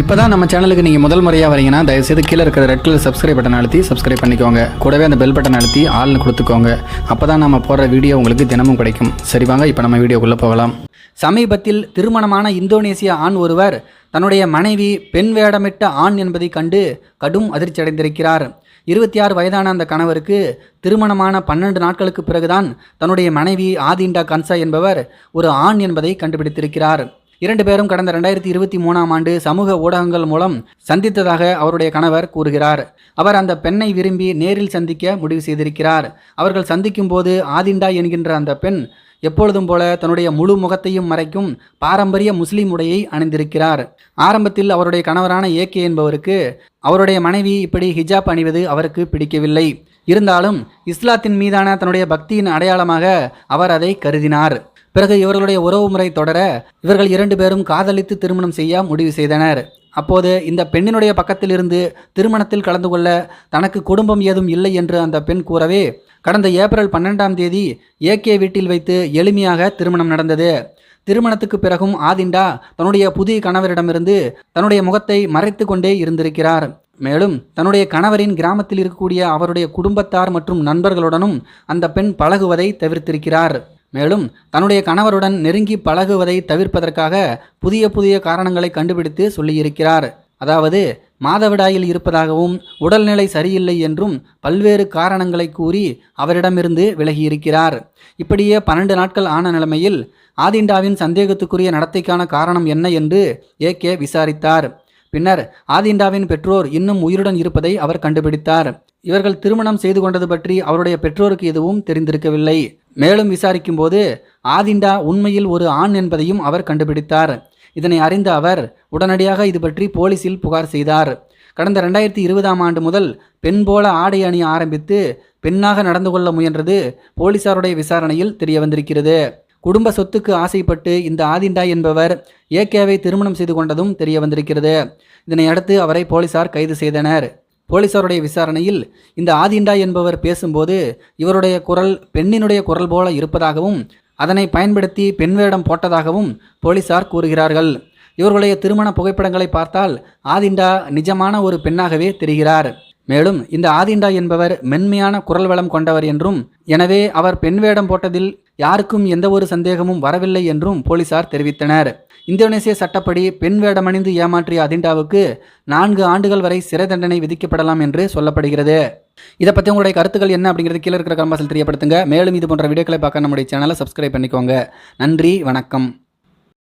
இப்போ தான் நம்ம சேனலுக்கு நீங்கள் முதல் முறையாக வரீங்கன்னா தயவுசெய்து கீழே இருக்கிற ரெட் கலர் சப்ஸ்கிரைப் பட்டன் அழுத்தி சப்ஸ்கிரைப் பண்ணிக்கோங்க. கூடவே அந்த பெல் பட்டன் அழுத்தி ஆள்னு கொடுத்துக்கோங்க. அப்போ தான் நம்ம போடுற வீடியோ உங்களுக்கு தினமும் கிடைக்கும். சரி வாங்க இப்போ நம்ம வீடியோக்குள்ளே போகலாம். சமீபத்தில் திருமணமான இந்தோனேசிய ஆண் ஒருவர் தன்னுடைய மனைவி பெண் வேடமிட்ட ஆண் என்பதை கண்டு கடும் அதிர்ச்சி அடைந்திருக்கிறார். இருபத்தி ஆறு வயதான அந்த கணவருக்கு திருமணமான பன்னெண்டு நாட்களுக்கு பிறகுதான் தன்னுடைய மனைவி ஆதிண்டா கன்சா என்பவர் ஒரு ஆண் என்பதை கண்டுபிடித்திருக்கிறார். இரண்டு பேரும் கடந்த ரெண்டாயிரத்தி இருபத்தி மூணாம் ஆண்டு சமூக ஊடகங்கள் மூலம் சந்தித்ததாக அவருடைய கணவர் கூறுகிறார். அவர் அந்த பெண்ணை விரும்பி நேரில் சந்திக்க முடிவு செய்திருக்கிறார். அவர்கள் சந்திக்கும் போது ஆதிண்டா என்கின்ற அந்த பெண் எப்பொழுதும் போல தன்னுடைய முழு முகத்தையும் மறைக்கும் பாரம்பரிய முஸ்லீம் உடையை அணிந்திருக்கிறார். ஆரம்பத்தில் அவருடைய கணவரான ஏகே என்பவருக்கு அவருடைய மனைவி இப்படி ஹிஜாப் அணிவது அவருக்கு பிடிக்கவில்லை. இருந்தாலும் இஸ்லாத்தின் மீதான தன்னுடைய பக்தியின் அடையாளமாக அவர் அதை கருதினார். பிறகு இவர்களுடைய உறவுமுறை தொடர இவர்கள் இரண்டு பேரும் காதலித்து திருமணம் செய்ய முடிவு செய்தனர். அப்போது இந்த பெண்ணினுடைய பக்கத்தில் இருந்து திருமணத்தில் கலந்து கொள்ள தனக்கு குடும்பம் ஏதும் இல்லை என்று அந்த பெண் கூறவே கடந்த ஏப்ரல் பன்னெண்டாம் தேதி ஏகே வீட்டில் வைத்து எளிமையாக திருமணம் நடந்தது. திருமணத்துக்கு பிறகும் ஆதிண்டா தன்னுடைய புதிய கணவரிடமிருந்து தன்னுடைய முகத்தை மறைத்து கொண்டே இருந்திருக்கிறார். மேலும் தன்னுடைய கணவரின் கிராமத்தில் இருக்கக்கூடிய அவருடைய குடும்பத்தார் மற்றும் நண்பர்களுடனும் அந்த பெண் பழகுவதை தவிர்த்திருக்கிறார். மேலும் தன்னுடைய கணவருடன் நெருங்கி பழகுவதை தவிர்ப்பதற்காக புதிய புதிய காரணங்களை கண்டுபிடித்து சொல்லியிருக்கிறார். அதாவது மாதவிடாயில் இருப்பதாகவும் உடல்நிலை சரியில்லை என்றும் பல்வேறு காரணங்களை கூறி அவரிடமிருந்து விலகியிருக்கிறார். இப்படியே பன்னெண்டு நாட்கள் ஆன நிலைமையில் ஆதிண்டாவின் சந்தேகத்துக்குரிய நடத்தைக்கான காரணம் என்ன என்று ஏகே விசாரித்தார். பின்னர் ஆதிண்டாவின் பெற்றோர் இன்னும் உயிருடன் இருப்பதை அவர் கண்டுபிடித்தார். இவர்கள் திருமணம் செய்து கொண்டது பற்றி அவருடைய பெற்றோருக்கு எதுவும் தெரிந்திருக்கவில்லை. மேலும் விசாரிக்கும் போது ஆதிண்டா உண்மையில் ஒரு ஆண் என்பதையும் அவர் கண்டுபிடித்தார். இதனை அறிந்த அவர் உடனடியாக இது பற்றி போலீசில் புகார் செய்தார். கடந்த ரெண்டாயிரத்தி இருபதாம் ஆண்டு முதல் பெண் போல ஆடை அணிய ஆரம்பித்து பெண்ணாக நடந்து கொள்ள முயன்றது போலீசாருடைய விசாரணையில் தெரிய வந்திருக்கிறது குடும்ப சொத்துக்கு ஆசைப்பட்டு இந்த ஆதிண்டா என்பவர் ஏகேவை திருமணம் செய்து கொண்டதும் தெரிய வந்திருக்கிறது இதனை அடுத்து அவரை போலீசார் கைது செய்தனர். போலீசாருடைய விசாரணையில் இந்த ஆதிண்டா என்பவர் பேசும்போது இவருடைய குரல் பெண்ணினுடைய குரல் போல இருப்பதாகவும் அதனை பயன்படுத்தி பெண் வேடம் போட்டதாகவும் போலீசார் கூறுகிறார்கள். இவர்களுடைய திருமண புகைப்படங்களை பார்த்தால் ஆதிண்டா நிஜமான ஒரு பெண்ணாகவே தெரிகிறார். மேலும் இந்த ஆதிண்டா என்பவர் மென்மையான குரல் வளம் கொண்டவர் என்றும் எனவே அவர் பெண் வேடம் போட்டதில் யாருக்கும் எந்த ஒரு சந்தேகமும் வரவில்லை என்றும் போலீசார் தெரிவித்தனர். இந்தோனேசிய சட்டப்படி பெண் வேடமணிந்து ஏமாற்றிய அதிண்டாவுக்கு நான்கு ஆண்டுகள் வரை சிறை தண்டனை விதிக்கப்படலாம் என்று சொல்லப்படுகிறது. இதை பற்றி உங்களுடைய கருத்துக்கள் என்ன அப்படிங்கிறது கீழே இருக்கிற கம்பாசில் தெரியப்படுத்துங்க. மேலும் இது போன்ற வீடியோக்களை பார்க்க நம்முடைய சேனலை சப்ஸ்கிரைப் பண்ணிக்கோங்க. நன்றி வணக்கம்.